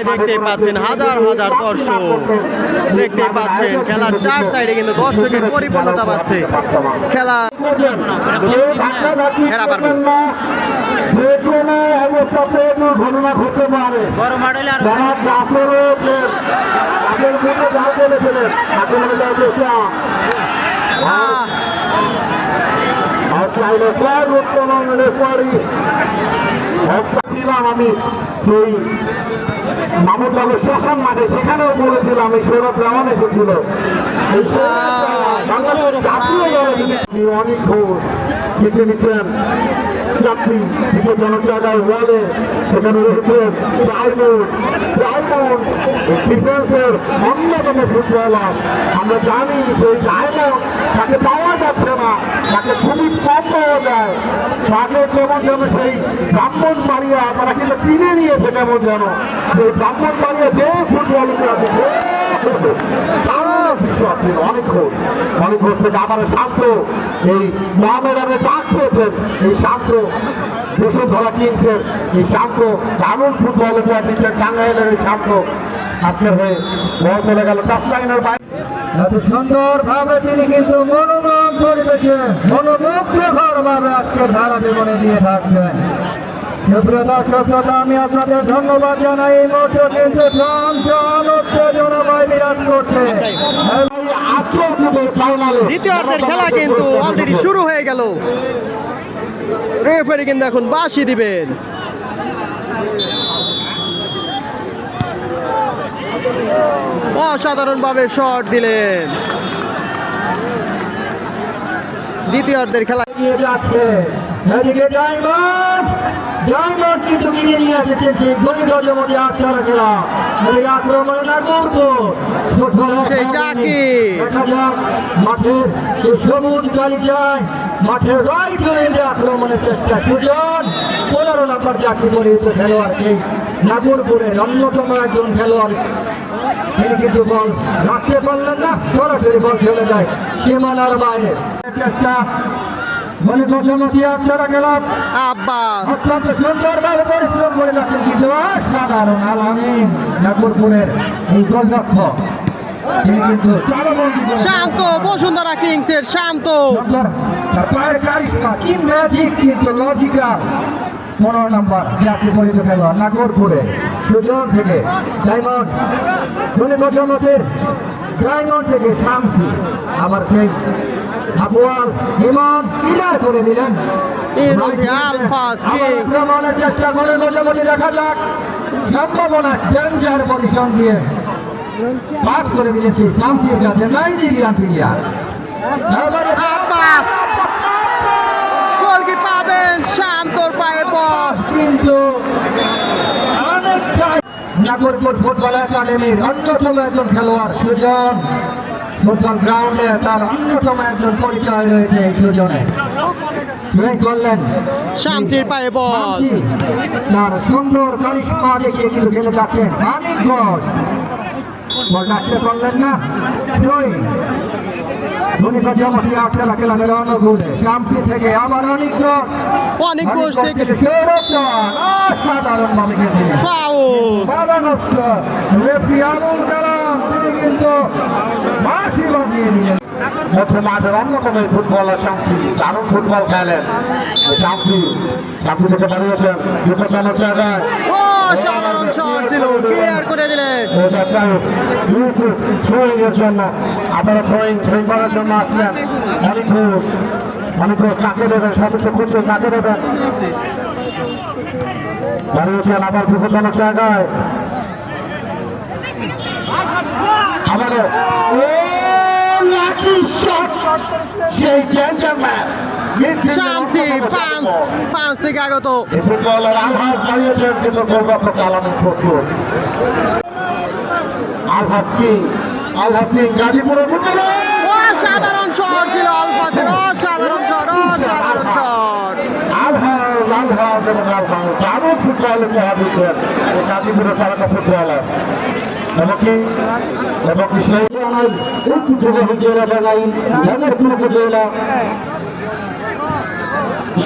মেলায় দেখতে পাচ্ছেন হাজার হাজার দর্শক। দেখতে পাচ্ছেন খেলার চার সাইডে কিন্তু দর্শকের পরিপূর্ণতা পাচ্ছে। খেলা হেরা পারবে। যে কোনো অবস্থাতে দুর্ঘটনা ঘটতে পারে বড় মডেল আর যারা গাছে রয়েছে তাদের জন্য যা বলেছিলেন তাকে ছিলাম আমি সেই মামুদবাবু শ্মশান মাঠে সেখানেও বলেছিলাম এই সৌরভ রহমান এসেছিল। জাতীয় দলে অনেক ঘোষ জিতে নিচ্ছেন। সেখানে রয়েছে ডায়মন্ড ডায়মন্ড ডিফেন্সের অন্যতম ফুটবলার। আমরা জানি সেই ডায়মন্ড তাকে পাওয়া যাচ্ছে না, তাকে খুবই কম পাওয়া যায়। তাকে কেমন যেন সেই ব্রাহ্মণ বাড়িয়া তারা কিন্তু কিনে নিয়েছে কেমন যেন। সেই ব্রাহ্মণ বাড়িয়া যে ফুটবল আছে অনেক ঘোষ অনেক ঘোষ থেকে আবার শান্ত এই মহামেডানের ডাক পেয়েছেন এই শান্ত বসুন্ধরা কিংসের এই শান্ত দারুণ ফুটবল উপহার দিচ্ছেন টাঙ্গাইলের এই শান্ত আজকের হয়ে বল চলে গেল টাচ লাইনের বাইরে। এত সুন্দর ভাবে তিনি কিন্তু মনোরম পরিবেশে মনোমুগ্ধকর ভাবে আজকে ধারা জীবনে দিয়ে থাকছেন। সুপ্রিয় দর্শক শ্রোতা, আমি আপনাদের ধন্যবাদ জানাই। এই মুহূর্তে কিন্তু চঞ্চল উত্তেজনা ভয় বিরাজ করছে। দ্বিতীয় অর্ধের খেলা কিন্তু অলরেডি শুরু হয়ে গেল। রেফারি কিন্তু এখন বাসি দিবেন। অসাধারণভাবে শট দিলেন। দ্বিতীয় অর্ধের খেলা এগিয়ে যাচ্ছে। এদিকে ডায়মন্ড ডায়মন্ড কিন্তু কিনে নিয়ে এসেছেন সেই গণিত জমতি আটচালা খেলা। এদিকে আক্রমণে না করব। দেখা যাক মাঠের সেই সবুজ গালিচায় মাঠের রাইট উইন্ডে আক্রমণের চেষ্টা সুজন। পনেরো নম্বর পরিহিত নাগরপুরের অন্যতম একজন খেলোয়াড়। তিনি কিন্তু বল রাখতে পারলেন না সরাসরি বল চলে যায় সীমানার বাইরে। একটা দশমতি আপনারা গেলাম। আব্বা। অত্যন্ত সুন্দরভাবে পরিশ্রম করে যাচ্ছেন কিন্তু অসাধারণ আলামিন। নাগরপুরের এই গোলরক্ষক তিনি কিন্তু চালবন্দি করে- শান্ত বসুন্ধরা কিংসের শান্ত। কি ম্যাজিক কিন্তু লজিক্যাল পনেরো নম্বর জাতীয় পরিচিত খেলোয়াড় নাগরপুরে। সুযোগ থেকে ডায়মন্ড। ধনী ডায়মন্ড থেকে শামসি। আবার সেই আবুয়াল ইমন ক্লিয়ার করে দিলেন এর মধ্যে আলফা আবার স্কিং আক্রমণের চেষ্টা করে মধ্যমতি দেখা যাক। সম্ভাবনা ডেঞ্জার পজিশন দিয়ে। পাস করে দিয়েছে শামসির কাছে নাইজেরিয়ান প্লেয়ার এবারে আব্বা গোল পাবেন শান্তর পায়ে বল কিন্তু অনেকটাই ফুটবল একাডেমির অন্যতম একজন খেলোয়াড় সুজন। ফুটবল গ্রাউন্ডে তার অন্যতম একজন পরিচয় রয়েছে এই সুজনে জয় করলেন। শান্তির পায়ে বল। শান্তি। তার সুন্দর কারিশমা দেখিয়ে কিন্তু খেলে যাচ্ছেন অনেক বল পারলেন না। কোষ থেকে ফাউল দিলেন হচ্ছে মাঠের অন্যতম ফুটবলার শামসি দারুণ ফুটবল খেলেন। শামসি শামসি থেকে বানিয়েছেন চালক জায়গায় ও সাধারণ শট ছিল। ক্লিয়ার করে দিলেন? থ্রোয়িংয়ের জন্য আপনারা থ্রোয়িং থ্রোয়িং করার জন্য আসলেন। অনেক অনেক কাকে দেবেন সর্বোচ্চ খুঁজছে কাকে দেবেন দাঁড়িয়েছেন আবার বিপজ্জনক জায়গায় আবারও ও লাকি শট সেই ডেঞ্জার ম্যান শান্তি পাঁচ পাঁচ থেকে আগত। ফুটবলার আলহাজ দাঁড়িয়েছেন কিন্তু গোলরক্ষক আলামিন ফতুর আলহাজ কিং? আলহাজ কিং গাজীপুরের ফুটবলার অসাধারণ শট ছিল আলফাজের অসাধারণ শট অসাধারণ শট। আলহাজ আলহাজ এবং আলহাজ দারুণ ফুটবল উপহার দিচ্ছেন গাজীপুরের তারকা ফুটবলার। এবং সেই ঐতিহ্যবাহী জেলা জানাই গাজীপুর উপজেলা।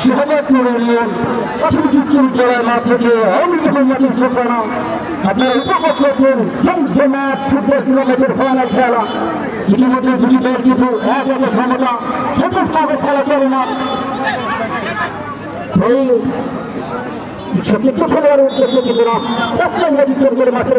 শাহবাজপুর ইউনিয়ন অসুচিত্র জেলার মাঠ থেকে আমি মাঠে ছোটানো আপনারা উপভোগ করছেন জমজমাট ফুটবল কিলোমিটার ইতিমধ্যে দুটি দল কিছু এক এক সমতা চতুর্থভাবে খেলা চলে না। এই সতীর্থ খেলোয়াড়ের উদ্দেশ্যে কিন্তু মাঠের